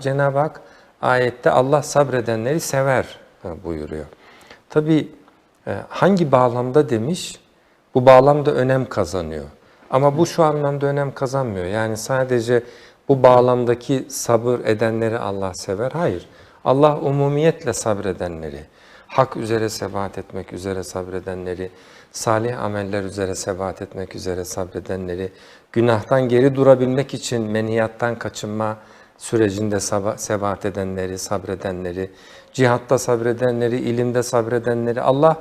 Cenab-ı Hak ayette Allah sabredenleri sever e, buyuruyor. Tabi hangi bağlamda demiş? Bu bağlamda önem kazanıyor. Ama bu şu anlamda önem kazanmıyor. Yani sadece bu bağlamdaki sabır edenleri Allah sever. Hayır. Allah umumiyetle sabredenleri, hak üzere sebat etmek üzere sabredenleri, salih ameller üzere sebat etmek üzere sabredenleri, günahtan geri durabilmek için menhiyattan kaçınma sürecinde sebat edenleri, sabredenleri, cihatta sabredenleri, ilimde sabredenleri Allah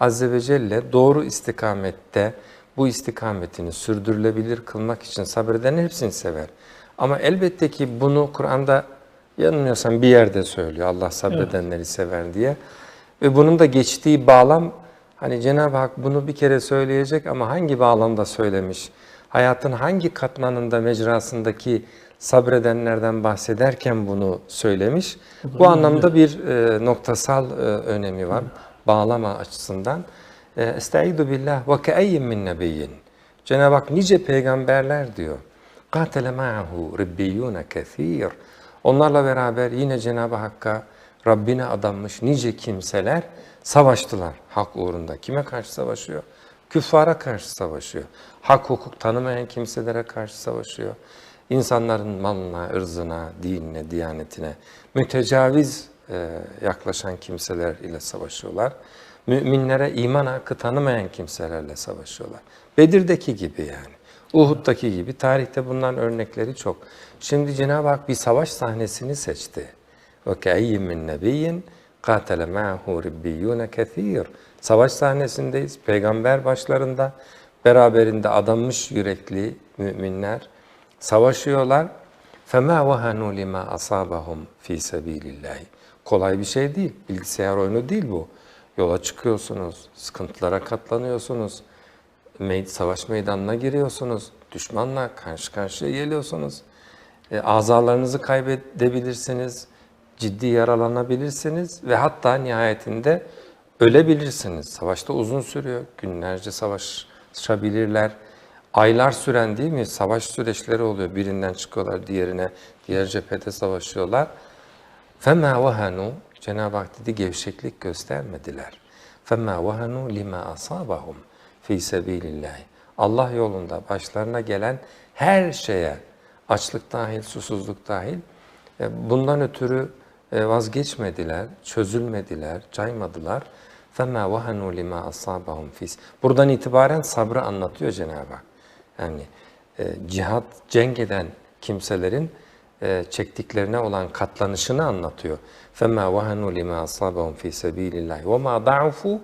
Azze ve Celle doğru istikamette bu istikametini sürdürülebilir kılmak için sabreden hepsini sever. Ama elbette ki bunu Kur'an'da yanılmıyorsam bir yerde söylüyor Allah sabredenleri evet. sever diye. Ve bunun da geçtiği bağlam hani Cenab-ı Hak bunu bir kere söyleyecek ama hangi bağlamda söylemiş? Hayatın hangi katmanında, mecrasındaki sabredenlerden bahsederken bunu söylemiş. Bu anlamda bir e, noktasal e, önemi var. Bağlama açısından. E, Estaizu billah ve keeyyin min nebiyyin. Cenab-ı Hak nice peygamberler diyor. Katele ma'ahu ribbiyune kethir. Onlarla beraber yine Cenab-ı Hakk'a Rabbine adanmış nice kimseler savaştılar hak uğrunda. Kime karşı savaşıyor? Küffara karşı savaşıyor. Hak hukuk tanımayan kimselere karşı savaşıyor İnsanların malına, ırzına, dinine, diyanetine mütecaviz e, yaklaşan kimseler ile savaşıyorlar. Müminlere iman hakkı tanımayan kimselerle savaşıyorlar. Bedir'deki gibi yani. Uhud'daki gibi tarihte bundan örnekleri çok. Şimdi Cenab-ı Hak bir savaş sahnesini seçti. وَكَاَيِّمْ مِنْ نَبِيٍّ قَاتَلَ مَعَهُ رِبِّيُّونَ كَثِيرٌ Savaş sahnesindeyiz. Peygamber başlarında beraberinde adanmış yürekli müminler savaşıyorlar. فَمَا وَهَنُوا لِمَا أَصَابَهُمْ ف۪ي سَب۪يلِ اللّٰهِ Kolay bir şey değil. Bilgisayar oyunu değil bu. Yola çıkıyorsunuz, sıkıntılara katlanıyorsunuz, savaş meydanına giriyorsunuz, düşmanla karşı karşıya geliyorsunuz. E, azalarınızı kaybedebilirsiniz, ciddi yaralanabilirsiniz ve hatta nihayetinde ölebilirsiniz. Savaşta uzun sürüyor, günlerce savaşabilirler. Aylar süren değil mi? Savaş süreçleri oluyor. Birinden çıkıyorlar diğerine, diğer cephede savaşıyorlar. فَمَا وَهَنُوا Cenab-ı Hak dedi gevşeklik göstermediler. فَمَا وَهَنُوا لِمَا أَصَابَهُمْ fi sebilillahi. Allah yolunda başlarına gelen her şeye, açlık dahil, susuzluk dahil, e, bundan ötürü e, vazgeçmediler, çözülmediler, caymadılar. فَمَا وَهَنُوا لِمَا أَصَابَهُمْ فِيسِ Buradan itibaren sabrı anlatıyor Cenab-ı Hak. Yani e, cihat, cenk eden kimselerin e, çektiklerine olan katlanışını anlatıyor. فَمَا وَهَنُوا لِمَا أَصَابَهُمْ فِي سَب۪يلِ اللّٰهِ وَمَا ضَعُفُوا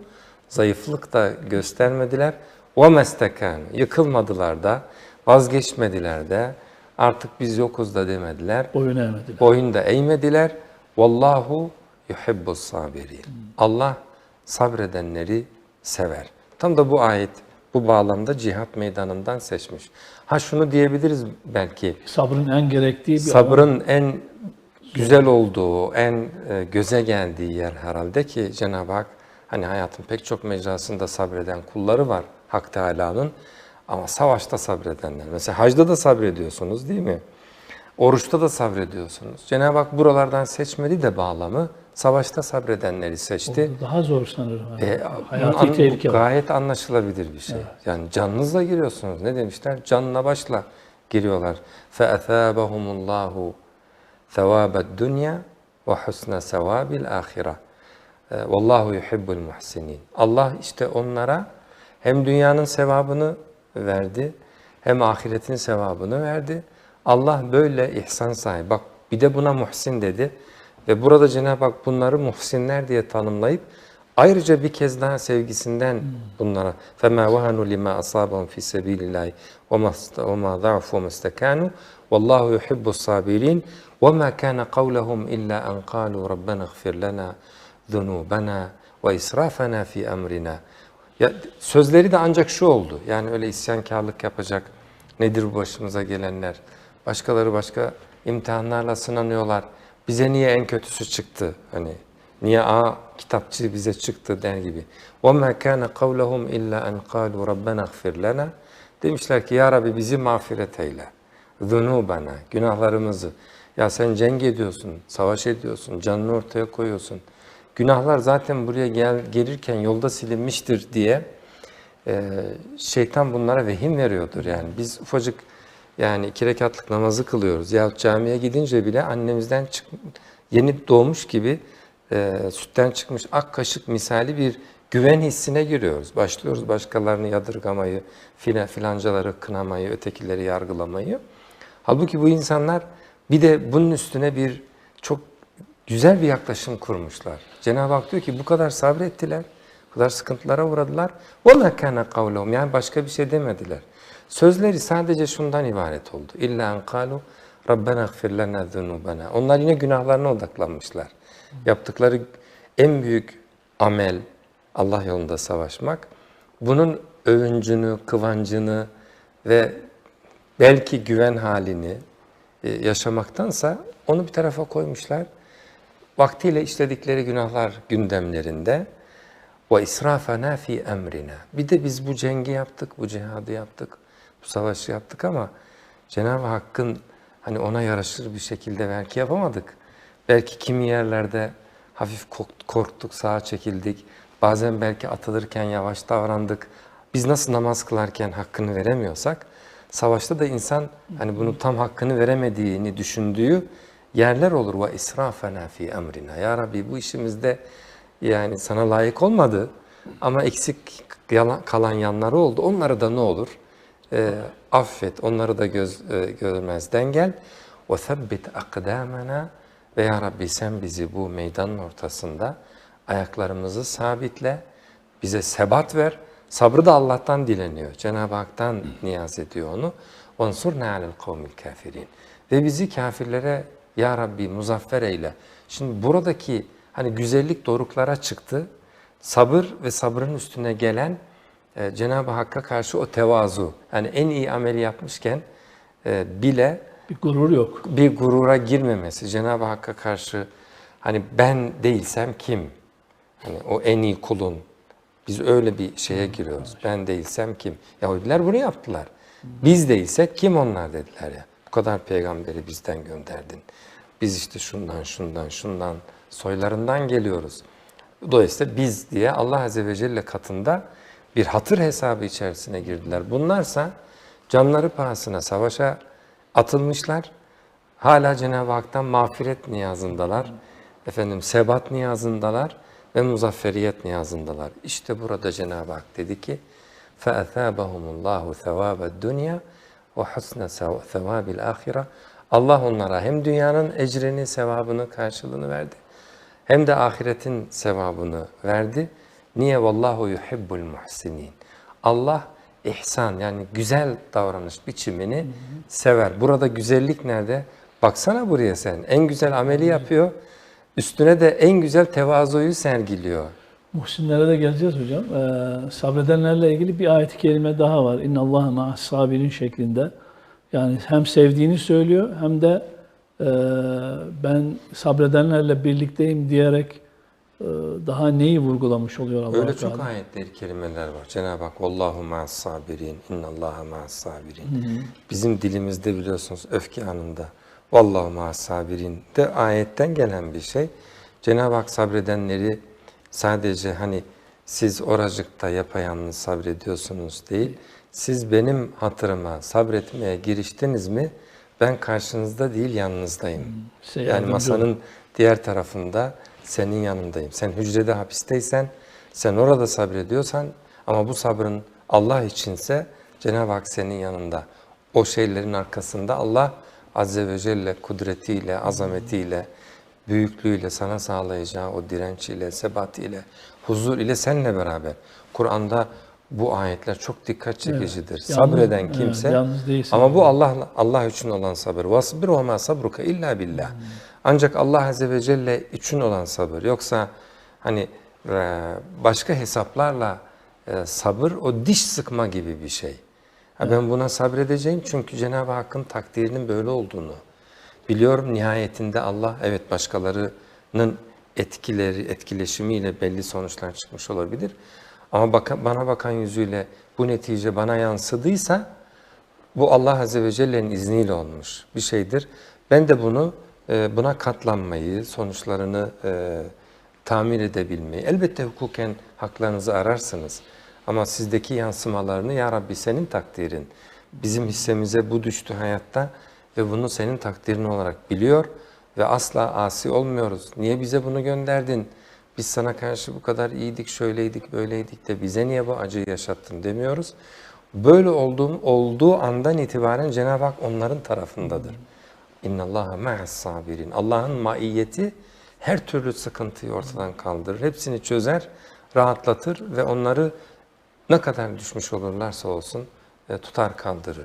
Zayıflık da göstermediler. وَمَسْتَكَانُ Yıkılmadılar da, vazgeçmediler de, artık biz yokuz da demediler. Boyun eğmediler. Boyun da eğmediler. Vallahu yuhibbus sabirin. Allah sabredenleri sever. Tam da bu ayet bu bağlamda cihat meydanından seçmiş. Ha şunu diyebiliriz belki. Sabrın en gerektiği bir Sabrın alan. en güzel olduğu, en e, göze geldiği yer herhalde ki Cenab-ı Hak hani hayatın pek çok mecrasında sabreden kulları var Hak Teala'nın ama savaşta sabredenler. Mesela hacda da sabrediyorsunuz değil mi? Oruçta da sabrediyorsunuz. Cenab-ı Hak buralardan seçmedi de bağlamı savaşta sabredenleri seçti. O daha zor sanırım. Yani. E, Hayati tehlike var. Gayet anlaşılabilir bir şey. Evet. Yani canınızla giriyorsunuz. Ne demişler? Canla başla giriyorlar. فَاَثَابَهُمُ اللّٰهُ ثَوَابَ الدُّنْيَا وَحُسْنَ سَوَابِ الْآخِرَةِ Vallahu yuhibbul muhsinin. Allah işte onlara hem dünyanın sevabını verdi, hem ahiretin sevabını verdi. Allah böyle ihsan sahibi. Bak bir de buna muhsin dedi. Ve burada Cenab-ı Hak bunları muhsinler diye tanımlayıp ayrıca bir kez daha sevgisinden bunlara فَمَا وَهَنُوا لِمَا أَصَابَهُمْ فِي سَب۪يلِ اللّٰهِ وَمَا ضَعْفُوا وَمَسْتَكَانُوا وَاللّٰهُ يُحِبُّ الصَّابِرِينَ وَمَا كَانَ قَوْلَهُمْ إِلَّا أَنْ قَالُوا رَبَّنَا اغْفِرْ لَنَا ذُنُوبَنَا وَإِسْرَافَنَا فِي أَمْرِنَا ya, Sözleri de ancak şu oldu. Yani öyle isyankarlık yapacak. Nedir bu başımıza gelenler? Başkaları başka imtihanlarla sınanıyorlar. Bize niye en kötüsü çıktı? Hani niye A kitapçı bize çıktı der gibi. وَمَا كَانَ قَوْلَهُمْ اِلَّا اَنْ قَالُوا رَبَّنَا اغْفِرْ لَنَا Demişler ki ya Rabbi bizi mağfiret eyle. Zunubana, günahlarımızı. Ya sen cenk ediyorsun, savaş ediyorsun, canını ortaya koyuyorsun. Günahlar zaten buraya gel, gelirken yolda silinmiştir diye e, şeytan bunlara vehim veriyordur. Yani biz ufacık yani iki rekatlık namazı kılıyoruz. Yahut camiye gidince bile annemizden çık, yeni doğmuş gibi e, sütten çıkmış ak kaşık misali bir güven hissine giriyoruz. Başlıyoruz başkalarını yadırgamayı, filan, filancaları kınamayı, ötekileri yargılamayı. Halbuki bu insanlar bir de bunun üstüne bir çok güzel bir yaklaşım kurmuşlar. Cenab-ı Hak diyor ki bu kadar sabrettiler, bu kadar sıkıntılara uğradılar. وَمَا كَانَ قَوْلَهُمْ Yani başka bir şey demediler. Sözleri sadece şundan ibaret oldu. İlla en kalu Rabbena gfir lana zunubana. Onlar yine günahlarına odaklanmışlar. Yaptıkları en büyük amel Allah yolunda savaşmak. Bunun övüncünü, kıvancını ve belki güven halini e, yaşamaktansa onu bir tarafa koymuşlar. Vaktiyle işledikleri günahlar gündemlerinde ve israfana fi emrina. Bir de biz bu cengi yaptık, bu cihadı yaptık, bu savaşı yaptık ama Cenab-ı Hakk'ın hani ona yaraşır bir şekilde belki yapamadık. Belki kimi yerlerde hafif kork- korktuk, sağa çekildik. Bazen belki atılırken yavaş davrandık. Biz nasıl namaz kılarken hakkını veremiyorsak, savaşta da insan hani bunu tam hakkını veremediğini düşündüğü yerler olur. Ve israfena fi emrina. Ya Rabbi bu işimizde yani sana layık olmadı ama eksik kalan yanları oldu. Onları da ne olur? Ee, affet, onları da göz, e, görmezden gel. وَثَبِّتْ akdamana ve ya Rabbi sen bizi bu meydanın ortasında ayaklarımızı sabitle, bize sebat ver. Sabrı da Allah'tan dileniyor. Cenab-ı Hak'tan niyaz ediyor onu. وَانْصُرْنَا عَلَى الْقَوْمِ الْكَافِرِينَ Ve bizi kafirlere ya Rabbi muzaffer eyle. Şimdi buradaki hani güzellik doruklara çıktı. Sabır ve sabrın üstüne gelen e, Cenab-ı Hakk'a karşı o tevazu. Yani en iyi ameli yapmışken e, bile Bir gurur yok. bir gurura girmemesi. Cenab-ı Hakk'a karşı hani ben değilsem kim? Hani o en iyi kulun. Biz öyle bir şeye giriyoruz. Ben değilsem kim? Yahudiler bunu yaptılar. Biz değilsek kim onlar dediler ya. Bu kadar peygamberi bizden gönderdin. Biz işte şundan şundan şundan soylarından geliyoruz. Dolayısıyla biz diye Allah Azze ve Celle katında bir hatır hesabı içerisine girdiler. Bunlarsa canları pahasına savaşa atılmışlar. Hala Cenab-ı Hak'tan mağfiret niyazındalar. Efendim sebat niyazındalar ve muzafferiyet niyazındalar. İşte burada Cenab-ı Hak dedi ki فَاَثَابَهُمُ اللّٰهُ ثَوَابَ الدُّنْيَا وَحُسْنَ ثَوَابِ الْآخِرَةِ Allah onlara hem dünyanın ecrini, sevabını, karşılığını verdi. Hem de ahiretin sevabını verdi. Niye? Vallahu yuhibbul muhsinin. Allah ihsan yani güzel davranış biçimini sever. Burada güzellik nerede? Baksana buraya sen. En güzel ameli yapıyor. Üstüne de en güzel tevazuyu sergiliyor. Muhsinlere de geleceğiz hocam. Ee, sabredenlerle ilgili bir ayet-i kerime daha var. İnna Allah ma'as sabirin şeklinde. Yani hem sevdiğini söylüyor hem de e, ben sabredenlerle birlikteyim diyerek daha neyi vurgulamış oluyor Allah Öyle çok ayetler, kelimeler var. Cenab-ı Hak Vallahu ma'as sabirin, innallaha ma'as sabirin. Bizim dilimizde biliyorsunuz öfke anında Vallahu ma'as sabirin de ayetten gelen bir şey. Cenab-ı Hak sabredenleri sadece hani siz oracıkta yapayalnız sabrediyorsunuz değil. Siz benim hatırıma sabretmeye giriştiniz mi ben karşınızda değil yanınızdayım. Size Yani yardımcı masanın diğer tarafında senin yanındayım. Sen hücrede hapisteysen, sen orada sabrediyorsan ama bu sabrın Allah içinse Cenab-ı Hak senin yanında. O şeylerin arkasında Allah Azze ve Celle kudretiyle, azametiyle, büyüklüğüyle sana sağlayacağı o direnç ile, sebat ile, huzur ile seninle beraber. Kur'an'da bu ayetler çok dikkat çekicidir. Yalnız- Sabreden evet, kimse yalnız değilsin. ama bu Allah Allah için olan sabır. Vasbir ve ma sabruka illa billah. Ancak Allah Azze ve Celle için olan sabır. Yoksa hani e, başka hesaplarla e, sabır o diş sıkma gibi bir şey. Ha, ben buna sabredeceğim çünkü Cenab-ı Hakk'ın takdirinin böyle olduğunu biliyorum. Nihayetinde Allah evet başkalarının etkileri, etkileşimiyle belli sonuçlar çıkmış olabilir. Ama baka- bana bakan yüzüyle bu netice bana yansıdıysa bu Allah Azze ve Celle'nin izniyle olmuş bir şeydir. Ben de bunu e, buna katlanmayı, sonuçlarını e, tamir edebilmeyi. Elbette hukuken haklarınızı ararsınız. Ama sizdeki yansımalarını ya Rabbi senin takdirin. Bizim hissemize bu düştü hayatta ve bunu senin takdirin olarak biliyor ve asla asi olmuyoruz. Niye bize bunu gönderdin? Biz sana karşı bu kadar iyiydik, şöyleydik, böyleydik de bize niye bu acıyı yaşattın demiyoruz. Böyle olduğum olduğu andan itibaren Cenab-ı Hak onların tarafındadır. İnna Allaha ma'as sabirin. Allah'ın maiyeti her türlü sıkıntıyı ortadan kaldırır. Hepsini çözer, rahatlatır ve onları ne kadar düşmüş olurlarsa olsun e, tutar kaldırır.